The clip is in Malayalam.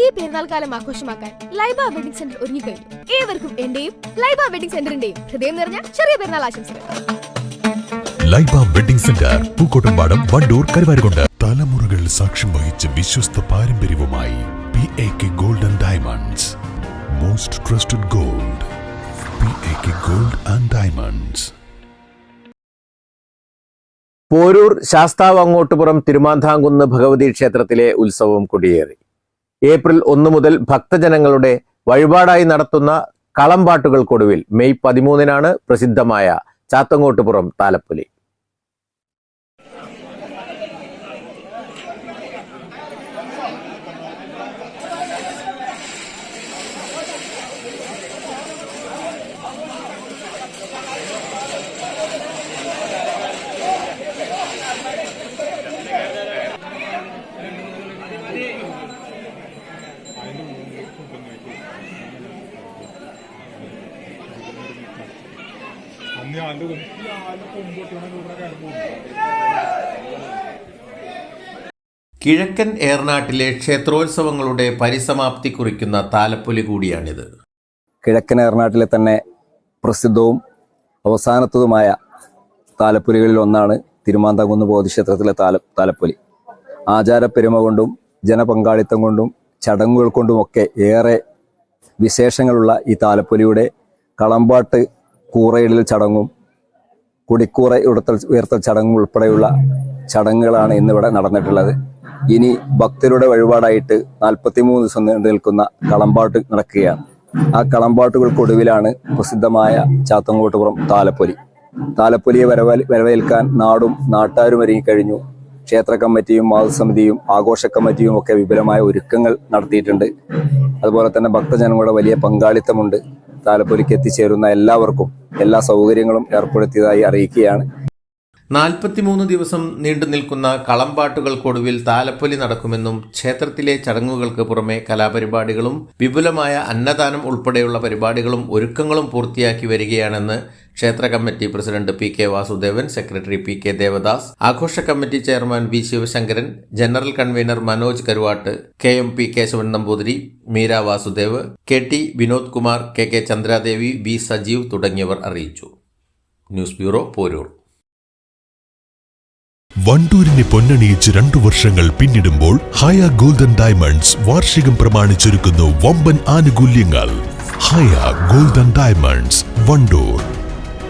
ഈ പെരുന്നാൾ കാലം ആഘോഷമാക്കാൻ ലൈബ വെഡിംഗ് സെന്റർ ഒരുങ്ങി കഴിഞ്ഞു. ഏവർക്കും എന്റെയും ലൈബ വെഡിംഗ് സെന്ററിന്റെയും ഹൃദയം നിറഞ്ഞ ചെറിയ പെരുന്നാൾ ആശംസകൾ. Laiba wedding centre Pookkottumpadam Wandoor Karuvarakundu. തലമുറകൾ സാക്ഷ്യം വഹിച്ച വിശ്വസ്ത പാരമ്പര്യവുമായി P A K gold and diamonds most trusted gold P A K gold and diamonds Porur Sasthavu Angottupuram Thirumanthamkunnu Bhagavathi ക്ഷേത്രത്തിലെ ഉത്സവം കൊടിയേറി. ഏപ്രിൽ ഒന്ന് മുതൽ ഭക്തജനങ്ങളുടെ വഴിപാടായി നടത്തുന്ന കളംപാട്ടുകൾക്കൊടുവിൽ മെയ് പതിമൂന്നിനാണ് പ്രസിദ്ധമായ ചാത്തങ്ങോട്ടുപുറം താലപ്പൊലി. കൊമ്പോട്ടാണ് ഇവിടെ കിഴക്കൻ ഏർനാട്ടിലെ ക്ഷേത്രോത്സവങ്ങളുടെ പരിസമാപ്തി കുറിക്കുന്ന താലപ്പൊലി കൂടിയാണിത്. കിഴക്കൻ ഏർനാട്ടിലെ തന്നെ പ്രസിദ്ധവും അവസാനത്തതുമായ താലപ്പൊലികളിൽ ഒന്നാണ് തിരുമാന്താകുന്ന് ബോധിക്ഷേത്രത്തിലെ താല താലപ്പൊലി. ആചാരപ്പെരുമ കൊണ്ടും ജനപങ്കാളിത്തം കൊണ്ടും ചടങ്ങുകൾ കൊണ്ടുമൊക്കെ ഏറെ വിശേഷങ്ങളുള്ള ഈ താലപ്പൊലിയുടെ കളമ്പാട്ട് കൂറയിടൽ ചടങ്ങും കുടിക്കൂറ ഉയർത്തൽ ഉയർത്തൽ ചടങ്ങും ഉൾപ്പെടെയുള്ള ചടങ്ങുകളാണ് ഇന്നിവിടെ നടന്നിട്ടുള്ളത്. ഇനി ഭക്തരുടെ വഴിപാടായിട്ട് നാൽപ്പത്തിമൂന്ന് ദിവസം നീണ്ടു നിൽക്കുന്ന കളമ്പാട്ട് നടക്കുകയാണ്. ആ കളമ്പാട്ടുകൾക്കൊടുവിലാണ് പ്രസിദ്ധമായ ചാത്തങ്കോട്ടുപുറം താലപ്പൊലി. താലപ്പൊലിയെ വരവേൽ വരവേൽക്കാൻ നാടും നാട്ടാരും ഒരുങ്ങിക്കഴിഞ്ഞു ക്ഷേത്ര കമ്മിറ്റിയും മാതൃസമിതിയും ആഘോഷ കമ്മിറ്റിയും ഒക്കെ വിപുലമായ ഒരുക്കങ്ങൾ നടത്തിയിട്ടുണ്ട്. അതുപോലെ തന്നെ ഭക്തജനങ്ങളുടെ വലിയ പങ്കാളിത്തമുണ്ട്. താലപ്പൊലിക്ക് എത്തിച്ചേരുന്ന എല്ലാവർക്കും എല്ലാ സൗകര്യങ്ങളും ഏർപ്പെടുത്തിയതായി അറിയിക്കുകയാണ്. നാൽപ്പത്തിമൂന്ന് ദിവസം നീണ്ടു നിൽക്കുന്ന കളംപാട്ടുകൾക്കൊടുവിൽ താലപ്പൊലി നടക്കുമെന്നും ക്ഷേത്രത്തിലെ ചടങ്ങുകൾക്ക് പുറമെ കലാപരിപാടികളും വിപുലമായ അന്നദാനം ഉൾപ്പെടെയുള്ള പരിപാടികളും ഒരുക്കങ്ങളും പൂർത്തിയാക്കി വരികയാണെന്ന് ക്ഷേത്ര committee president P K Vasudevan secretary P K Devadas ആഘോഷ committee chairman V Sivasankaran general convener Manoj Karuvattu K M P Kesavan Namboothiri Meera Vasudev K T Vinod Kumar K K Chandradevi B Sajeev തുടങ്ങിയവർ അറിയിച്ചു. News bureau Porur. വണ്ടൂരിനെ പൊന്നണിയിച്ച് രണ്ടു വർഷങ്ങൾ പിന്നിടുമ്പോൾ ഹയ ഗോൾഡൻ ഡയമണ്ട്സ് വാർഷികം പ്രമാണിച്ചൊരുക്കുന്നു വമ്പൻ ആനുകൂല്യങ്ങൾ. Haya golden diamonds Wandoor.